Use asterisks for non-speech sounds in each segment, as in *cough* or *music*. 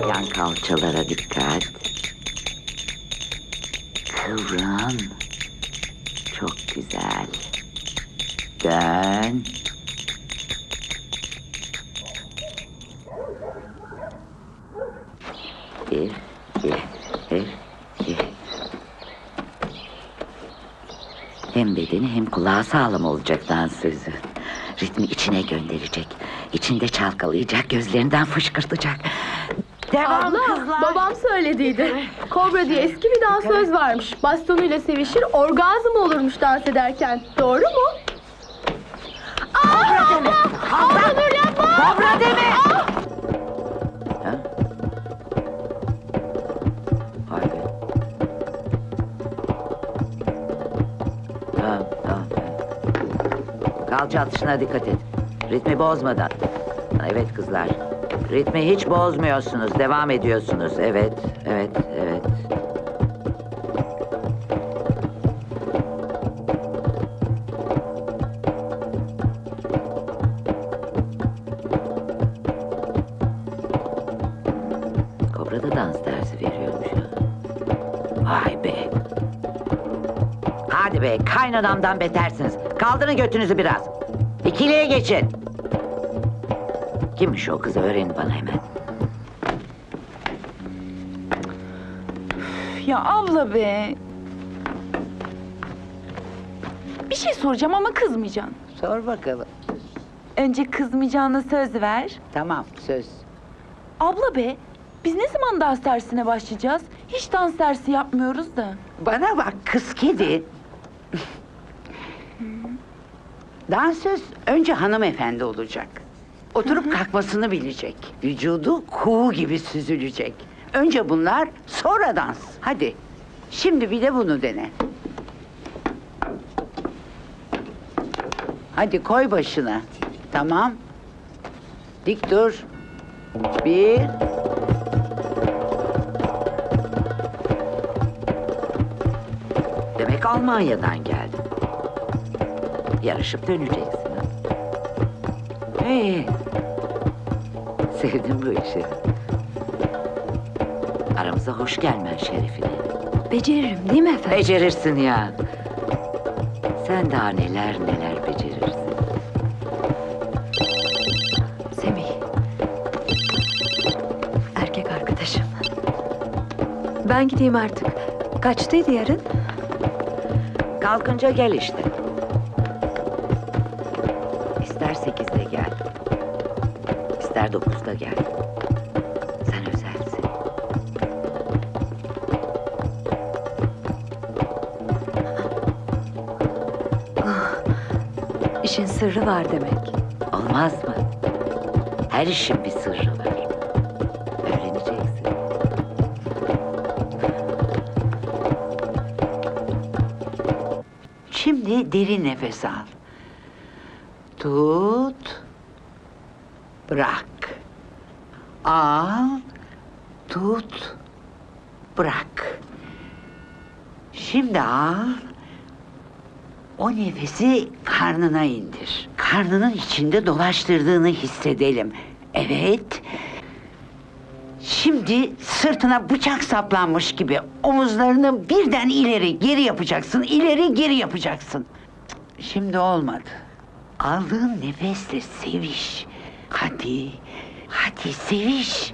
Yan kalçalara dikkat. Kıvrın. Çok güzel. Dön. Bir, bir, bir, bir. Hem bedeni hem kulağı sağlam olacak dans sözü. Ritmi içine gönderecek. İçinde çalkalayacak, gözlerinden fışkırtacak. Devam Abla, kızlar. babam söylediydi. Kobra diye eski bir dansöz varmış. Bastonuyla sevişir, orgazm olurmuş dans ederken. Doğru mu? Kobra deme. Abla dur yapma! Kobra deme. Ha? Vay be. Tamam, tamam. Kalça atışına dikkat et. Ritmi bozmadan. Evet kızlar. Ritmi hiç bozmuyorsunuz. Devam ediyorsunuz. Evet, evet, evet. Kobra da dans dersi veriyormuş. Vay be. Hadi be kaynanamdan betersiniz. Kaldırın götünüzü biraz. İkiliye geçin. Kimmiş o kız öğrenin bana hemen. Ya abla be. Bir şey soracağım ama kızmayacaksın. Sor bakalım. Önce kızmayacağına söz ver. Tamam söz. Abla be, biz ne zaman dans dersine başlayacağız? Hiç dans dersi yapmıyoruz da. Bana bak kız kedi. Dansöz önce hanımefendi olacak. Oturup kalkmasını bilecek. Vücudu kuğu gibi süzülecek. Önce bunlar, sonra dans. Hadi. Şimdi bir de bunu dene. Hadi koy başına. Tamam. Dik dur. Bir, Demek Almanya'dan geldin. Yarışıp döneceksin. Ha? Hey. Sevdim bu işi. Aramıza hoş gelmen şerefine. Beceririm değil mi efendim? Becerirsin ya. Sen daha neler neler becerirsin. Semih. Erkek arkadaşım. Ben gideyim artık. Kaçtaydı yarın? Kalkınca gel işte. İster sekizde ister dokuzda gel. Sen özelsin. İşin sırrı var demek. Olmaz mı? Her işin bir sırrı var. Öğreneceksin. Şimdi derin nefes al. Tut. Bırak. Al. Tut. Bırak. Şimdi al. O nefesi karnına indir. Karnının içinde dolaştırdığını hissedelim. Evet. Şimdi sırtına bıçak saplanmış gibi omuzlarını birden ileri geri yapacaksın. ileri geri yapacaksın. Şimdi olmadı. Aldığın nefesle seviş. Hadi. Hadi seviş.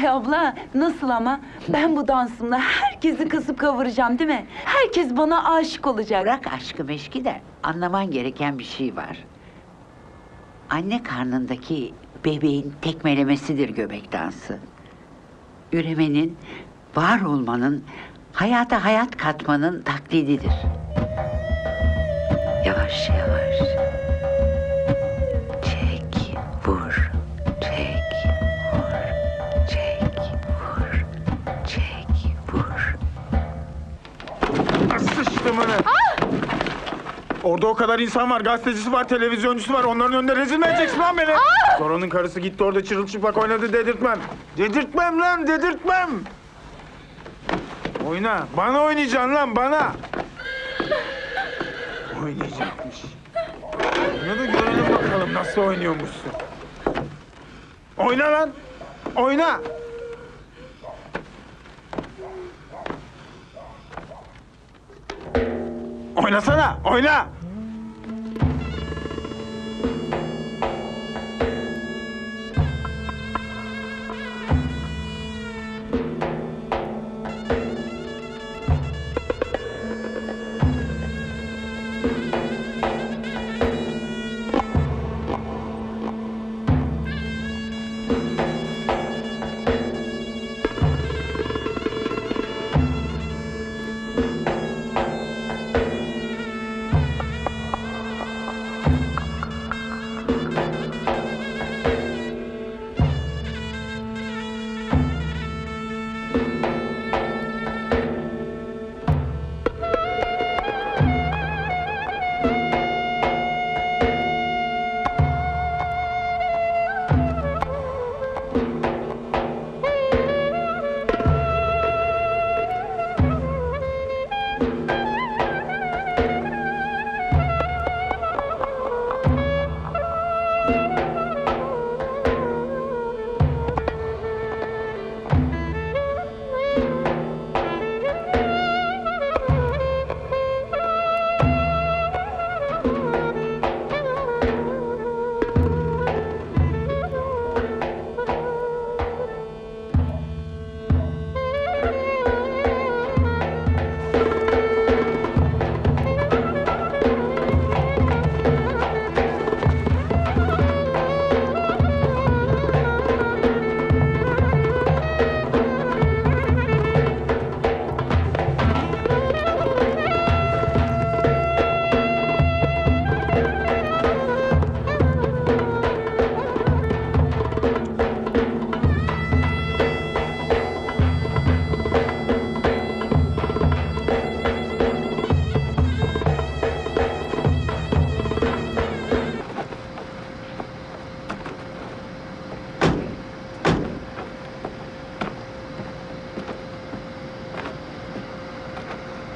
Ay abla, nasıl ama? Ben bu dansımla herkesi kısıp kavuracağım değil mi? Herkes bana aşık olacak. Bırak aşkı meşki de anlaman gereken bir şey var. Anne karnındaki bebeğin tekmelemesidir göbek dansı. Üremenin, var olmanın, hayata hayat katmanın taklididir. Yavaş yavaş. Çek. vur, Sıçtımını. Orada o kadar insan var, gazetecisi var, televizyoncusu var. Onların önünde rezil mi edeceksin lan beni? Zoran'ın karısı gitti orada çırılçıplak oynadı dedirtmem. Dedirtmem lan, dedirtmem. Oyna, bana oynayacaksın lan, bana. Oynayacakmış. Oyna da görelim bakalım nasıl oynuyormuşsun. Oyna lan, oyna. Oynasana, oyna.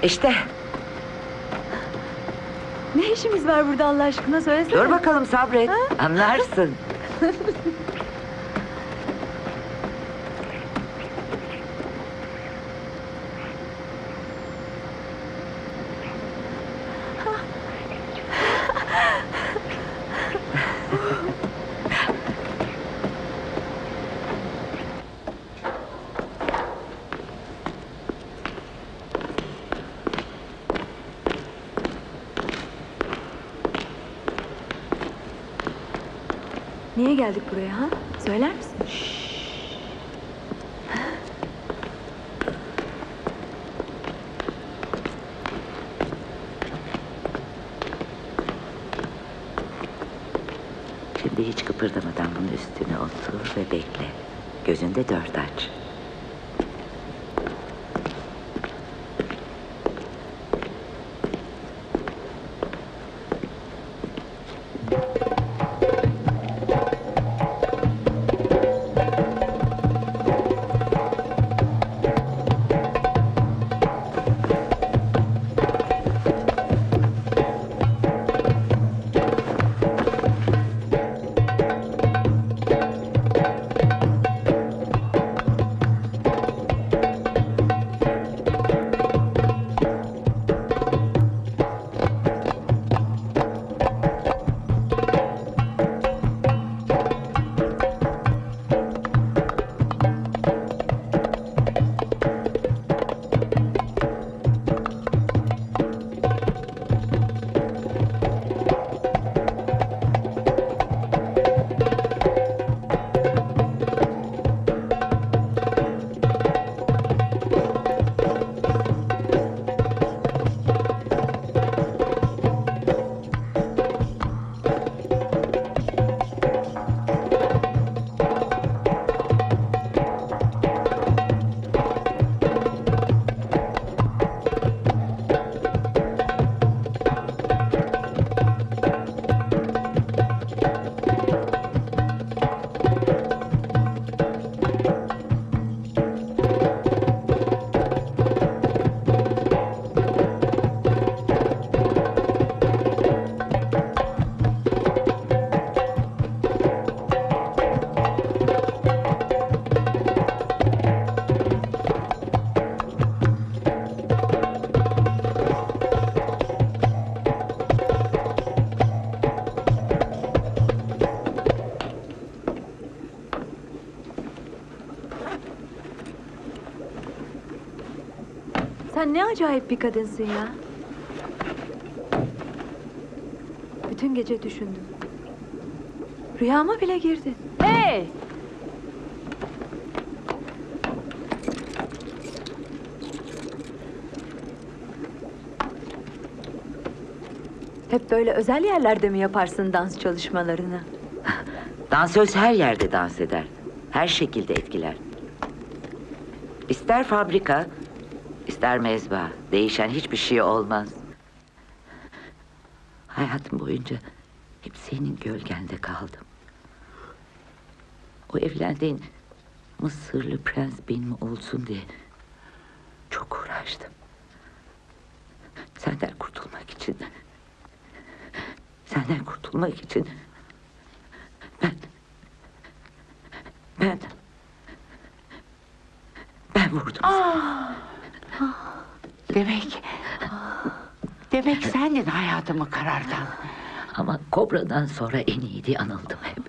İşte Ne işimiz var burada Allah aşkına söylesene. dur bakalım sabret. Anlarsın. *laughs* Niye geldik buraya ha? Söyler misin? Şimdi hiç kıpırdamadan bunun üstüne otur ve bekle. Gözünde dört aç. Acayip bir kadınsın ya. Bütün gece düşündüm. Rüyama bile girdin. Hey! Hep böyle özel yerlerde mi yaparsın dans çalışmalarını? *laughs* Dansöz her yerde dans eder. Her şekilde etkiler. İster fabrika, ister mezba. Değişen hiçbir şey olmaz. Hayatım boyunca hep senin gölgende kaldım. O evlendiğin Mısırlı prens benim olsun diye çok uğraştım. Senden kurtulmak için. Senden kurtulmak için ben ben ben vurdum. Demek, demek sendin hayatımı karartan. Ama kobradan sonra en iyi diye anıldım hep.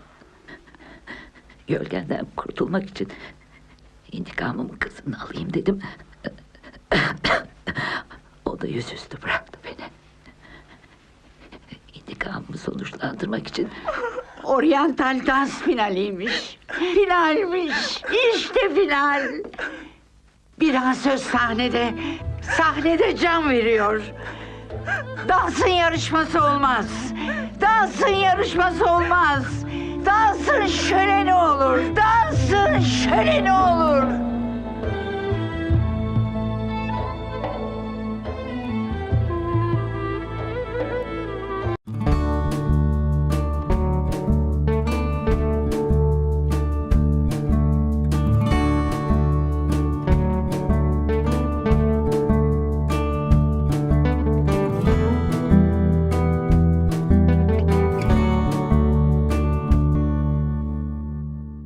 Gölgenden kurtulmak için intikamımın kızını alayım dedim. o da yüzüstü bıraktı beni. İntikamımı sonuçlandırmak için Oriental dans finaliymiş. Finalmiş. İşte final. Bir dansöz sahnede, sahnede can veriyor. Dansın yarışması olmaz. Dansın yarışması olmaz. Dansın şöleni olur. Dansın şöleni olur.